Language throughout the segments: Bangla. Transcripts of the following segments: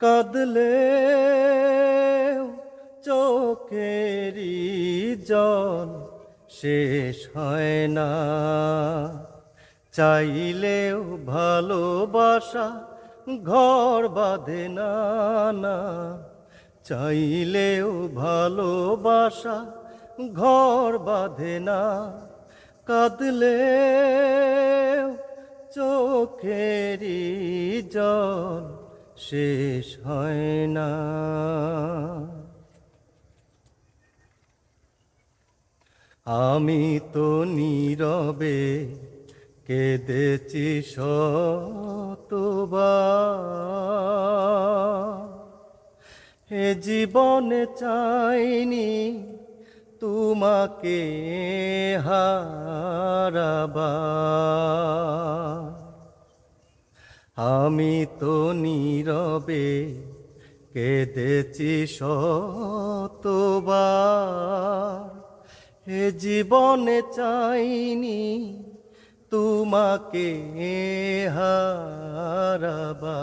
কাঁদলে চোখেরই জল শেষ হয় না। চাইলেও ভালোবাসা ঘর বাঁধে না চাইলেও ভালোবাসা ঘর বাঁধে না। কাঁদলে চোখেরই জল শেষ হয় না। আমি তো নীরবে কেঁদেছি শতবার। হে জীবনে চাইনি তোমাকে হারাবা আমি তো নীরবে কেঁদেছি শতবার। হে জীবনে চাইনি তোমাকে হারাবা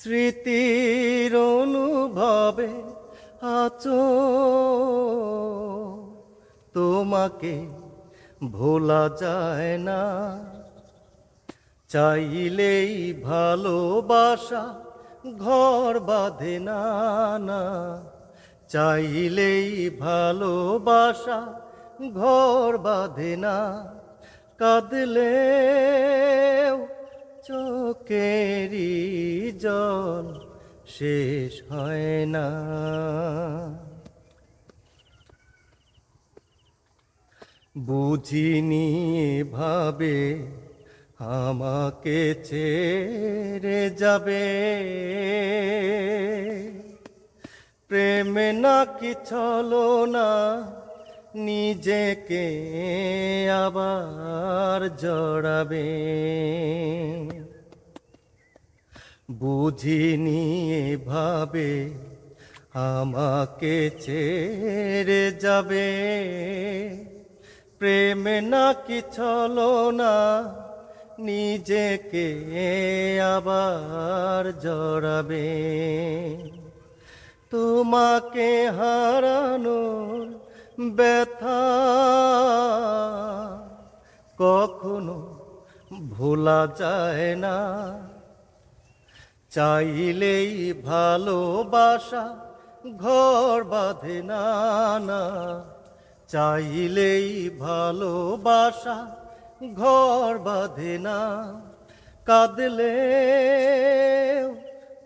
স্মৃতির অনুভবে আছো, তোমাকে ভোলা যায় না। চাইলেই ভালোবাসা ঘর বাঁধে না চাইলেই ভালোবাসা ঘর বাঁধে না। কাঁদলে চোখেরই জল শেষ হয় না। বুঝিনি ভাবে আমাকে ছেড়ে যাবে। প্রেম নাকি ছলো না নিজেকে আবার জড়াবে। বুঝিনি ভাবে, আমাকে ছেড়ে যাবে। প্রেম নাকি ছলো না নিজেকে আবার জড়াবে। তোমাকে হারানোর ব্যথা কখনো ভোলা যায় না। চাইলেই ভালোবাসা ঘর বাঁধে না। চাইলেই ভালোবাসা ঘর বাঁধে না, কাঁদলে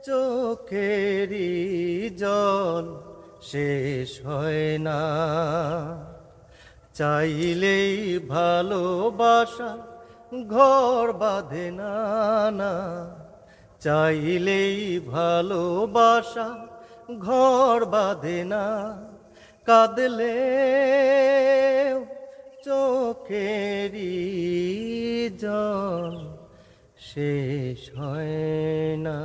চোখেরই জল শেষ হয় না। চাইলেই ভালোবাসা ঘর বাঁধে না না। চাইলেই ভালোবাসা ঘর বাঁধে না, কাঁদলে চোখেরই জল শেষ হয় না।